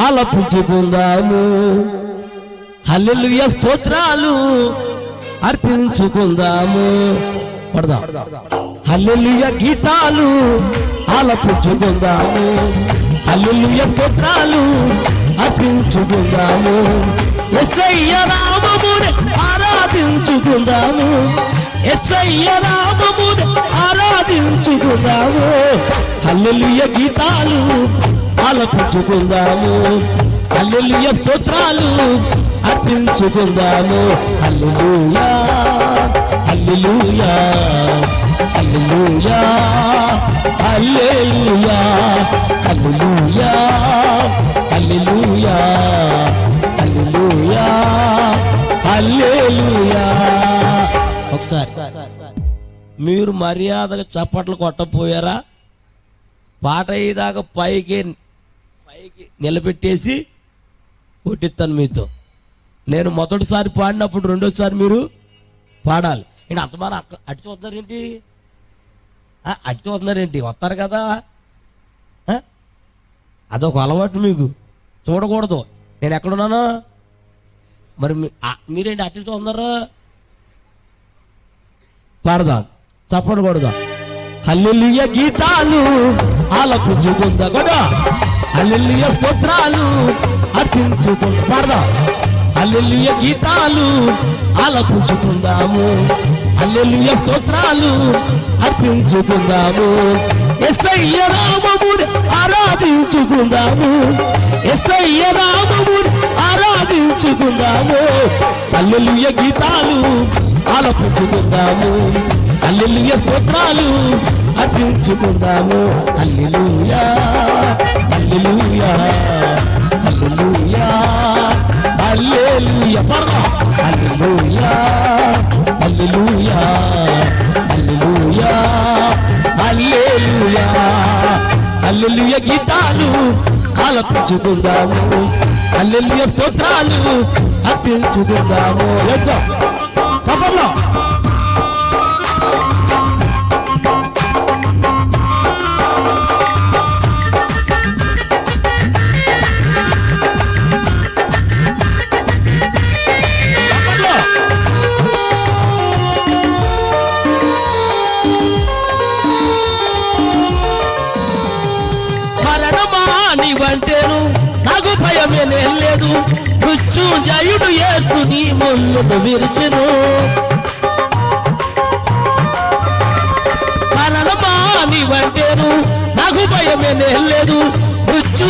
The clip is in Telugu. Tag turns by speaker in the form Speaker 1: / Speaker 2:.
Speaker 1: ఆలపించుకుందాము హల్లెలూయ స్తోత్రాలు అర్పించుకుందాము పడదాం. హల్లెలూయ గీతాలు ఆలపించుకుందాము హల్లెలూయ స్తోత్రాలు అర్పించుకుందాము ఎస్ఐయ రామముని ఆరాధించుకుందాము ఎస్ఐయ రామముని ఆరాధించుకుందాము హల్లెలూయ గీతాలు ఆలపించుకుందాము హల్లెలూయ స్తోత్రాలు అర్పించుకుందాము. హల్లెలూయా హల్లెలూయా హల్లెలూయా అల్లు హల్లెలూయా హల్లెలూయా హల్లెలూయా హల్లెలూయా. ఒకసారి మీరు మర్యాదగా చప్పట్లు కొట్టపోయారా? పాట అయ్యేదాకా పైకి పైకి నిలబెట్టేసి కొట్టిస్తాను మీతో. నేను మొదటిసారి పాడినప్పుడు రెండోసారి మీరు పాడాలి. ఏంటి అంతమాన అటు చూస్తున్నారేంటి? అటు చూస్తున్నారేంటి? వస్తారు కదా? అదొక అలవాటు మీకు. చూడకూడదు. నేను ఎక్కడున్నాను మరి మీరేంటి అటు చూస్తున్నారు? పాడదాం. చప్పడకూడదా కొడదాం. గీతాలు ఆలపించుకుందా కూడా అల్లెల్లియ స్తోత్రాలు అర్పించుకుందా. పాడదాం? అల్లెల్లియ గీతాలు ఆలపించుకుందాము. హల్లెలూయ స్తోత్రాలు అర్పించుకుందాము. ఎస్ఐయ రామముని ఆరాధించుకుందాము. ఎస్ఐయ రామముని ఆరాధించుకుందాము. అల్లెల్లియ గీతాలు ఆలపించుకుందాము. అల్లెల్లియ స్తోత్రాలు అర్పించుకుందాము. అల్లెలు హల్లెలూయా పర్రా హల్లెలూయా హల్లెలూయా హల్లెలూయా హల్లెలూయా హల్లెలూయా గీతాలు ఆలపించుకుందాము. హల్లెలూయా స్తోత్రాలు అర్పించుకుందాము. లెట్స్ గో మరణమా నీవంటేను. నాకు భయమే లేదు. మృత్యుంజయుడు యేసు నీ ముళ్ళను విరిచెను. మరణమా నీవంటేను. నాకు భయమే లేదు. మృత్యు